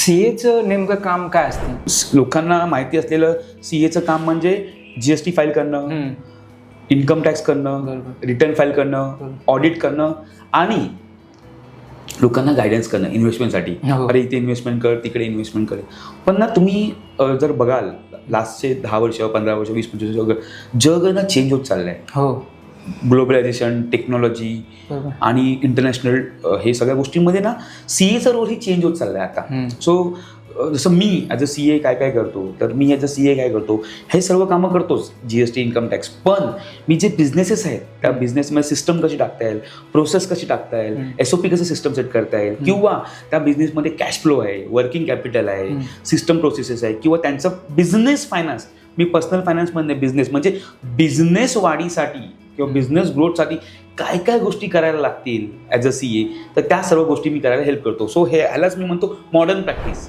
C एचं नेमकं काम काय असते लोकांना माहिती असलेलं सी एचं काम म्हणजे जी एस टी फाईल करणं. इन्कम टॅक्स करणं. रिटर्न फाईल करणं. ऑडिट करणं आणि लोकांना गायडन्स करणं इन्व्हेस्टमेंटसाठी हो. अरे इथे इन्व्हेस्टमेंट कर तिकडे इन्व्हेस्टमेंट कर पण ना तुम्ही जर बघाल लास्टचे दहा वर्ष पंधरा वर्ष वीस पंचवीस वर्ष जग ना चेंज होत चाललंय हो ग्लोबलायझेशन टेक्नॉलॉजी आणि इंटरनॅशनल हे सगळ्या गोष्टींमध्ये ना सी एचा रोल ही चेंज होत चाललाय आता हम्म. सो जसं मी ॲज अ सी ए काय काय करतो तर मी ॲज अ सी ए काय करतो हे सर्व कामं करतोच G S T income tax पण मी जे बिझनेसेस आहेत त्या बिझनेसमध्ये सिस्टम कशी टाकता येईल प्रोसेस कशी टाकता येईल. एस ओ पी कसं सिस्टम सेट करता येईल किंवा त्या बिझनेसमध्ये कॅश फ्लो आहे वर्किंग कॅपिटल आहे. सिस्टम प्रोसेसेस आहे किंवा त्यांचं बिझनेस फायनान्स मी पर्सनल फायनान्समध्ये बिझनेस म्हणजे बिझनेस वाढीसाठी किंवा बिझनेस ग्रोथसाठी काय काय गोष्टी करायला लागतील ॲज अ सी ए तर त्या सर्व गोष्टी मी करायला हेल्प करतो. सो हे ह्यालाच मी म्हणतो मॉडर्न प्रॅक्टिस